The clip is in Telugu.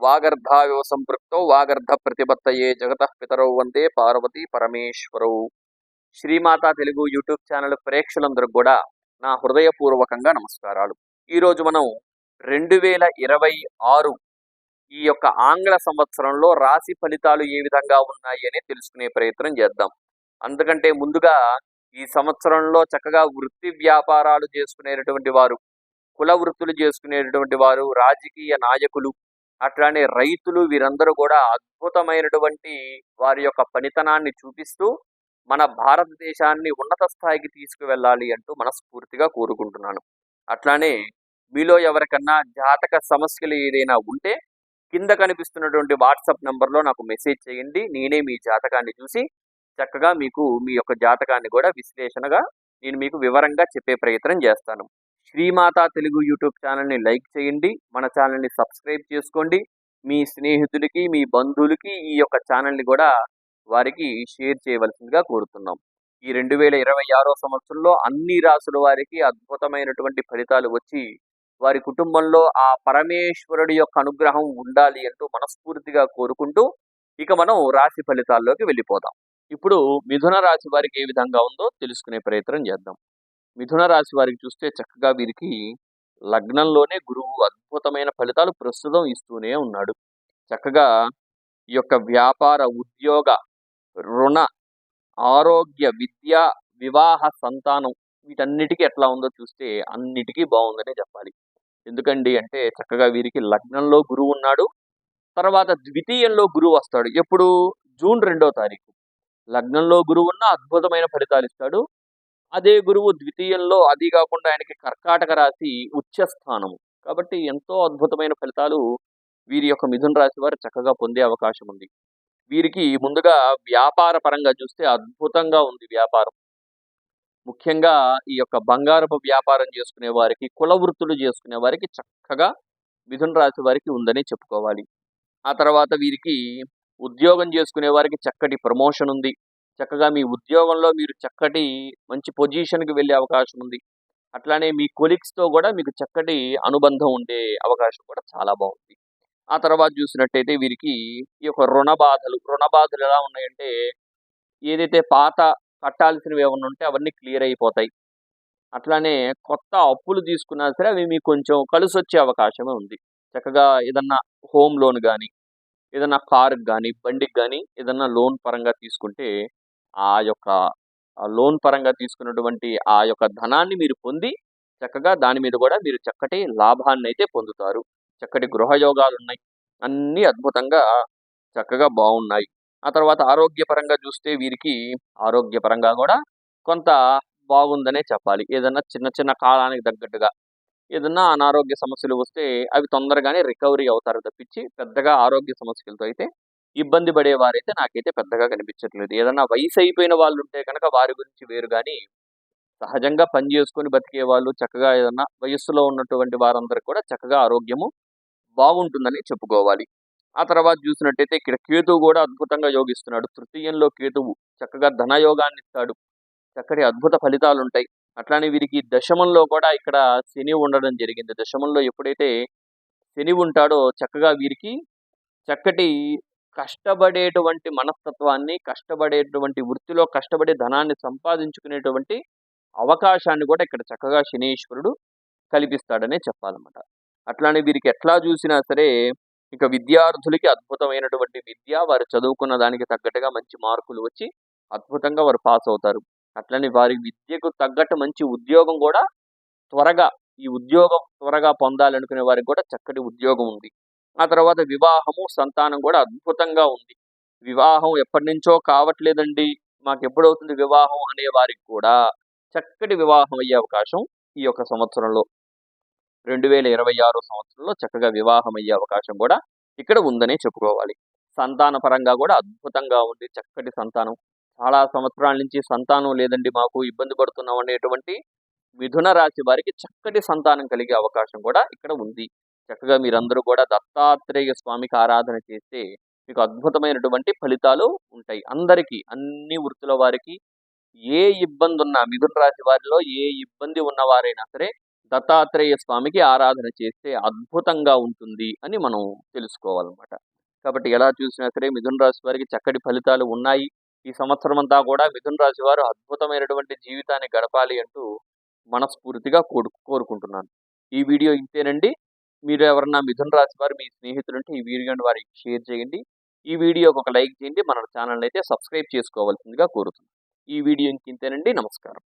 వాగర్ధావివ సంపృక్తో వాగర్ధ ప్రతిపత్తయే జగత పితరౌ వందే పార్వతీ పరమేశ్వరౌ శ్రీమాత తెలుగు యూట్యూబ్ ఛానల్ ప్రేక్షకులందరికీ కూడా నా హృదయపూర్వకంగా నమస్కారాలు. ఈరోజు మనం రెండు వేల ఇరవై ఆరు ఈ యొక్క ఆంగ్ల సంవత్సరంలో రాశి ఫలితాలు ఏ విధంగా ఉన్నాయి అని తెలుసుకునే ప్రయత్నం చేద్దాం. అందుకంటే ముందుగా ఈ సంవత్సరంలో చక్కగా వృత్తి వ్యాపారాలు చేసుకునేటటువంటి వారు కుల వృత్తులు చేసుకునేటటువంటి వారు రాజకీయ నాయకులు అట్లానే రైతులు వీరందరూ కూడా అద్భుతమైనటువంటి వారి యొక్క పనితనాన్ని చూపిస్తూ మన భారతదేశాన్ని ఉన్నత స్థాయికి తీసుకువెళ్ళాలి అంటూ మనస్ఫూర్తిగా కోరుకుంటున్నాను. అట్లానే మీలో ఎవరికన్నా జాతక సమస్యలు ఏదైనా ఉంటే కింద కనిపిస్తున్నటువంటి వాట్సాప్ నెంబర్లో నాకు మెసేజ్ చేయండి. నేనే మీ జాతకాన్ని చూసి చక్కగా మీకు మీ యొక్క జాతకాన్ని కూడా విశ్లేషణగా నేను మీకు వివరంగా చెప్పే ప్రయత్నం చేస్తాను. శ్రీమాత తెలుగు యూట్యూబ్ ఛానల్ని లైక్ చేయండి మన ఛానల్ని సబ్స్క్రైబ్ చేసుకోండి. మీ స్నేహితులకి మీ బంధువులకి ఈ యొక్క ఛానల్ని కూడా వారికి షేర్ చేయవలసిందిగా కోరుతున్నాం. ఈ రెండు వేల ఇరవై ఆరో సంవత్సరంలో అన్ని రాసుల వారికి అద్భుతమైనటువంటి ఫలితాలు వచ్చి వారి కుటుంబంలో ఆ పరమేశ్వరుడి యొక్క అనుగ్రహం ఉండాలి అంటూ మనస్ఫూర్తిగా కోరుకుంటూ ఇక మనం రాశి ఫలితాల్లోకి వెళ్ళిపోదాం. ఇప్పుడు మిథున రాశి వారికి ఏ విధంగా ఉందో తెలుసుకునే ప్రయత్నం చేద్దాం. మిథున రాశి వారికి చూస్తే చక్కగా వీరికి లగ్నంలోనే గురువు అద్భుతమైన ఫలితాలు ప్రస్తుతం ఇస్తూనే ఉన్నాడు. చక్కగా ఈ యొక్క వ్యాపార ఉద్యోగ రుణ ఆరోగ్య విద్య వివాహ సంతానం వీటన్నిటికీ ఎట్లా ఉందో చూస్తే అన్నిటికీ బాగుందనే చెప్పాలి. ఎందుకండి అంటే చక్కగా వీరికి లగ్నంలో గురువు ఉన్నాడు. తర్వాత ద్వితీయంలో గురువు వస్తాడు. ఎప్పుడు? జూన్ రెండో తారీఖు. లగ్నంలో గురువు ఉన్న అద్భుతమైన ఫలితాలు ఇస్తాడు. అదే గురువు ద్వితీయంలో అది కాకుండా ఆయనకి కర్కాటక రాశి ఉచ్చస్థానము కాబట్టి ఎంతో అద్భుతమైన ఫలితాలు వీరి యొక్క మిథున రాశి వారు చక్కగా పొందే అవకాశం ఉంది. వీరికి ముందుగా వ్యాపార పరంగా చూస్తే అద్భుతంగా ఉంది వ్యాపారం. ముఖ్యంగా ఈ యొక్క బంగారపు వ్యాపారం చేసుకునే వారికి కుల వృత్తులు చేసుకునే వారికి చక్కగా మిథున రాశి వారికి ఉందని చెప్పుకోవాలి. ఆ తర్వాత వీరికి ఉద్యోగం చేసుకునే వారికి చక్కటి ప్రమోషన్ ఉంది. చక్కగా మీ ఉద్యోగంలో మీరు చక్కటి మంచి పొజిషన్కి వెళ్ళే అవకాశం ఉంది. అట్లానే మీ కొలీగ్స్తో కూడా మీకు చక్కటి అనుబంధం ఉండే అవకాశం కూడా చాలా బాగుంది. ఆ తర్వాత చూసినట్టయితే వీరికి ఈ యొక్క రుణ బాధలు రుణ బాధలు ఎలా ఉన్నాయంటే ఏదైతే పాత కట్టాల్సినవి ఏమైనా ఉంటే అవన్నీ క్లియర్ అయిపోతాయి. అట్లానే కొత్త అప్పులు తీసుకున్నా సరే అవి మీకు కొంచెం కలిసి వచ్చే అవకాశమే ఉంది. చక్కగా ఏదన్నా హోమ్ లోన్ కానీ ఏదన్నా కారుకి కానీ బండికి కానీ ఏదన్నా లోన్ పరంగా తీసుకుంటే ఆ యొక్క లోన్ పరంగా తీసుకున్నటువంటి ఆ యొక్క ధనాన్ని మీరు పొంది చక్కగా దాని మీద కూడా మీరు చక్కటి లాభాన్ని అయితే పొందుతారు. చక్కటి గృహయోగాలు ఉన్నాయి అన్నీ అద్భుతంగా చక్కగా బాగున్నాయి ఆ తర్వాత ఆరోగ్యపరంగా చూస్తే వీరికి ఆరోగ్యపరంగా కూడా కొంత బాగుందనే చెప్పాలి. ఏదన్నా చిన్న చిన్న కాలానికి తగ్గట్టుగా. ఏదన్నా అనారోగ్య సమస్యలు వస్తే అవి తొందరగానే రికవరీ అవుతారు తప్పించి పెద్దగా ఆరోగ్య సమస్యలతో అయితే ఇబ్బంది పడేవారైతే నాకైతే పెద్దగా కనిపించట్లేదు. ఏదన్నా వయసు అయిపోయిన వాళ్ళు ఉంటే కనుక వారి గురించి వేరు కానీ సహజంగా పని చేసుకొని బతికే వాళ్ళు చక్కగా ఏదన్నా వయస్సులో ఉన్నటువంటి వారందరికీ కూడా చక్కగా ఆరోగ్యము బాగుంటుందని చెప్పుకోవాలి. ఆ తర్వాత చూసినట్టయితే ఇక్కడ కేతువు కూడా అద్భుతంగా యోగిస్తున్నాడు. తృతీయంలో కేతువు చక్కగా ధనయోగాన్ని ఇస్తాడు చక్కటి అద్భుత ఫలితాలు ఉంటాయి అట్లానే వీరికి దశమంలో కూడా ఇక్కడ శని ఉండడం జరిగింది. దశమంలో ఎప్పుడైతే శని ఉంటాడో చక్కగా వీరికి చక్కటి కష్టపడేటువంటి మనస్తత్వాన్ని కష్టపడేటువంటి వృత్తిలో కష్టపడే ధనాన్ని సంపాదించుకునేటువంటి అవకాశాన్ని కూడా ఇక్కడ చక్కగా శనీశ్వరుడు కల్పిస్తాడనే చెప్పాలన్నమాట. అట్లానే వీరికి ఎట్లా చూసినా సరే ఇక విద్యార్థులకి అద్భుతమైనటువంటి విద్య వారు చదువుకున్న దానికి తగ్గట్టుగా మంచి మార్కులు వచ్చి అద్భుతంగా వారు పాస్ అవుతారు. అట్లనే వారి విద్యకు తగ్గట్టు మంచి ఉద్యోగం కూడా త్వరగా ఈ ఉద్యోగం త్వరగా పొందాలనుకునే వారికి కూడా చక్కటి ఉద్యోగం ఉంది. ఆ తర్వాత వివాహము సంతానం కూడా అద్భుతంగా ఉంది. వివాహం ఎప్పటి నుంచో కావట్లేదండి. మాకు ఎప్పుడవుతుంది వివాహం అనే వారికి కూడా చక్కటి వివాహం అయ్యే అవకాశం ఈ యొక్క సంవత్సరంలో. రెండు వేల ఇరవై ఆరు సంవత్సరంలో చక్కగా వివాహం అయ్యే అవకాశం కూడా ఇక్కడ ఉందనే చెప్పుకోవాలి. సంతాన పరంగా కూడా అద్భుతంగా ఉంది. చక్కటి సంతానం. చాలా సంవత్సరాల నుంచి సంతానం లేదండి మాకు. ఇబ్బంది పడుతున్నాం అనేటువంటి మిథున రాశి వారికి చక్కటి సంతానం కలిగే అవకాశం కూడా ఇక్కడ ఉంది. చక్కగా మీరందరూ కూడా దత్తాత్రేయ స్వామికి ఆరాధన చేస్తే మీకు అద్భుతమైనటువంటి ఫలితాలు ఉంటాయి. అందరికీ అన్ని వృత్తుల వారికి ఏ ఇబ్బంది ఉన్నా మిథున రాశి వారిలో ఏ ఇబ్బంది ఉన్నవారైనా సరే దత్తాత్రేయ స్వామికి ఆరాధన చేస్తే అద్భుతంగా ఉంటుంది అని మనం తెలుసుకోవాలన్నమాట. కాబట్టి ఎలా చూసినా సరే మిథున రాశి వారికి చక్కటి ఫలితాలు ఉన్నాయి. ఈ సంవత్సరం అంతా కూడా మిథున రాశి వారు అద్భుతమైనటువంటి జీవితాన్ని గడపాలి అంటూ మనస్ఫూర్తిగా కోరుకుంటున్నాను. ఈ వీడియో ఇంతేనండి. మీరు ఎవరన్నా మిథున రాశి వారు మీ స్నేహితులుంటే ఈ వీడియోని వారికి షేర్ చేయండి. ఈ వీడియోకి ఒక లైక్ చేయండి. మన ఛానల్ అయితే సబ్స్క్రైబ్ చేసుకోవాల్సిందిగా కోరుతున్నాను. ఈ వీడియో ఇంతేనండి. నమస్కారం.